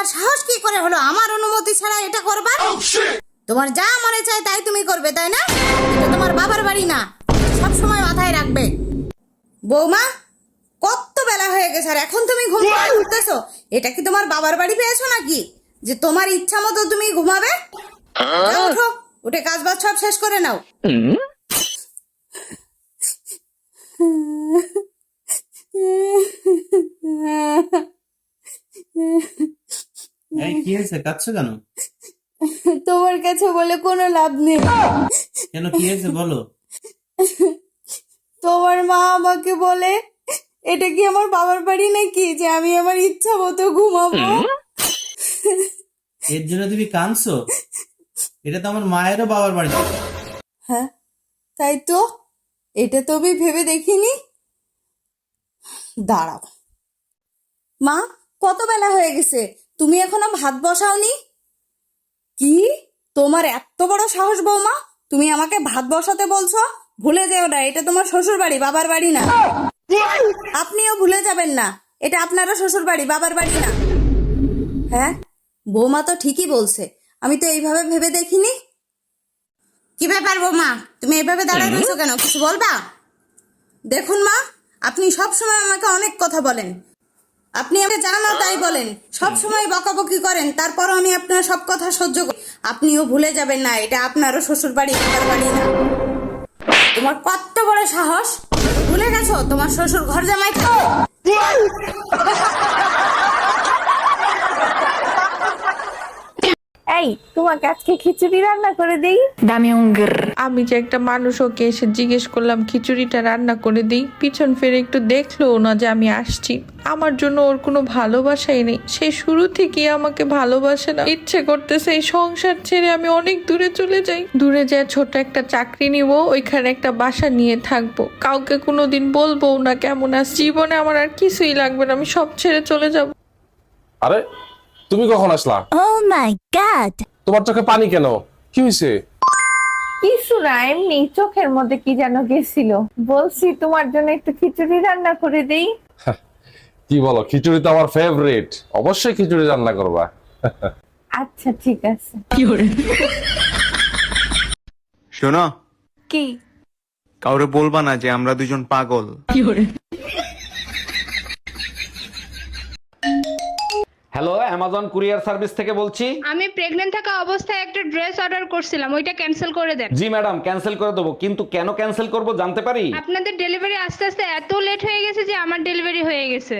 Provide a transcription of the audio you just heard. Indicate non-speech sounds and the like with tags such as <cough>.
তোমার সাহস কি করে হলো? আমার অনুমতি ছাড়া এটা করবার? তোমার যা মনে চায় তাই তুমি করবে তাই না? এটা তোমার বাবার বাড়ি না। সব সময় মাথায় রাখবে। বৌমা কত বেলা হয়ে গেছে আর এখন তুমি ঘুম থেকে উঠতেছো? এটা কি তোমার বাবার বাড়ি পেয়েছ নাকি? যে তোমার ইচ্ছা মতো তুমি ঘুমাবে? ওঠো উঠে কাজ বাজ সব শেষ করে নাও। <laughs> এই কি হয়েছে? কাঁদছো কেন? তোমার কাছে বলে কোনো লাভ নেই। কেন? কি হয়েছে? বলো। তোমার মা আমাকে বলে এটা কি আমার বাবার বাড়ি নাকি? যে আমি আমার ইচ্ছা মতো ঘুমাবো? এর জন্য তুমি কাঁদছো? এটা তো আমার মায়েরও বাবার বাড়ি। হ্যাঁ তাই তো। এটা তো আমি ভেবে দেখিনি। দাঁড়াও। মা কত বেলা হয়ে গেছে? তুমি এখনও ভাত বসাওনি? কি? তোমার এত বড় সাহস বৌমা। তুমি আমাকে ভাত বসাতে বলছো? ভুলে যেও না এটা তোমার শ্বশুর বাড়ি বাবার বাড়ি না। আপনিও ভুলে যাবেন না এটা আপনারও শ্বশুর বাড়ি বাবার বাড়ি না। হ্যাঁ? বৌমা তো ঠিকই বলছে আমি তো এইভাবে ভেবে দেখিনি। কি ব্যাপার বৌমা তুমি এভাবে দাঁড়ায় রয়েছো কেন? কিছু বলবা? দেখুন মা আপনি সব সময় আমাকে অনেক কথা বলেন। আপনি আমাকে যা না তাই বলেন। সব সময় বকাবকি করেন তারপরও আমি আপনার সব কথা সহ্য করি আপনিও ভুলে যাবেন না এটা আপনারও শ্বশুর বাড়ি আমার বাড়ি না। তোমার কত বড় সাহস? ভুলে গেছো? তোমার শ্বশুর ঘর জামাই থাকে এই তোমাকে আজকে খিচুড়ি রান্না করে দেই। un আমি যে একটা মানুষ ওকে এসে জিজ্ঞেস করলাম খিচুড়িটা রান্না করে দিই? পিছন ফিরে একটু দেখল না যে আমি আসছি। আমার জন্য ওর কোনো ভালোবাসাই নেই। সে শুরু থেকেই আমাকে ভালোবাসে না। ইচ্ছে করতেছে এই সংসার ছেড়ে আমি অনেক দূরে চলে যাই। দূরে যায় ছোট একটা চাকরি নিব ওইখানে একটা বাসা নিয়ে থাকব। কাউকে কোনোদিন বলব না কেমন আস জীবনে আমার আর কিছুই লাগবে না আমি সব ছেড়ে চলে যাব। আরে তুমি কখন আসলা? Oh my god. তোমার চোখে পানি কেন? কি হয়েছে কিছু না এমনি চোখের মধ্যে কি যেন গেছিল? বলছি তোমার জন্য একটু খিচুড়ি রান্না করে দেই। কি বলো খিচুড়ি তো আমার ফেভারিট অবশ্যই খিচুড়ি রান্না করবা। আচ্ছা ঠিক আছে। শোনো কি? কাউরে বলবা না যে আমরা দুজন পাগল। হ্যালো অ্যামাজন কুরিয়ার সার্ভিস থেকে বলছি। আমি প্রেগন্যান্ট থাকা অবস্থায় একটা ড্রেস অর্ডার করছিলাম ওইটা ক্যান্সেল করে দেন। জি ম্যাডাম ক্যান্সেল করে দেবো। কিন্তু কেন ক্যান্সেল করব জানতে পারি? আপনাদের ডেলিভারি আস্তে আস্তে এত লেট হয়ে গেছে যে আমার ডেলিভারি হয়ে গেছে।